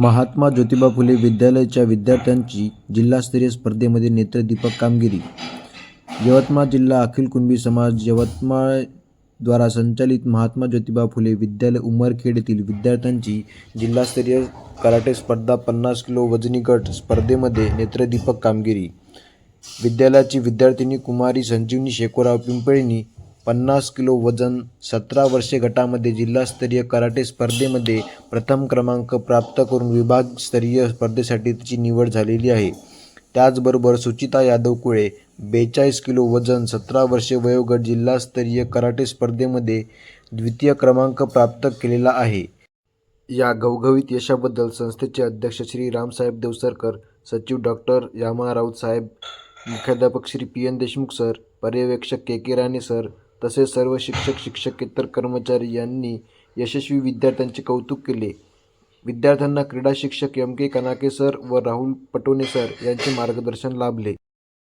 महात्मा ज्योतिबा फुले विद्यालयाच्या विद्यार्थ्यांची जिल्हास्तरीय स्पर्धेमध्ये नेत्रदीपक कामगिरी. यवतमाळ जिल्हा अखिल कुणबी समाज यवतमाळ द्वारा संचालित महात्मा ज्योतिबा फुले विद्यालय उमरखेड येथील विद्यार्थ्यांची जिल्हास्तरीय कराटे स्पर्धा पन्नास किलो वजनी गट स्पर्धेमध्ये नेत्रदीपक कामगिरी. विद्यालयाची विद्यार्थिनी कुमारी संजीवनी शेकोराव पिंपळीनी पन्नास किलो वजन सतरा वर्षे गटामध्ये जिल्हास्तरीय कराटे स्पर्धेमध्ये प्रथम क्रमांक प्राप्त करून विभागस्तरीय स्पर्धेसाठी तिची निवड झालेली आहे. त्याचबरोबर सुचिता यादव कुळे बेचाळीस किलो वजन सतरा वर्षे वयोगट जिल्हास्तरीय कराटे स्पर्धेमध्ये द्वितीय क्रमांक प्राप्त केलेला आहे. या घवघवीत यशाबद्दल संस्थेचे अध्यक्ष श्री रामसाहेब देवसरकर सचिव डॉक्टर यामा राऊत साहेब मुख्याध्यापक Shri P N Deshmukh sir पर्यवेक्षक के के राणे सर तसेच सर्व शिक्षक शिक्षकेतर कर्मचारी यांनी यशस्वी विद्यार्थ्यांचे कौतुक केले. विद्यार्थ्यांना क्रीडा शिक्षक एम के कनाके सर व राहुल पटोने सर यांचे मार्गदर्शन लाभले.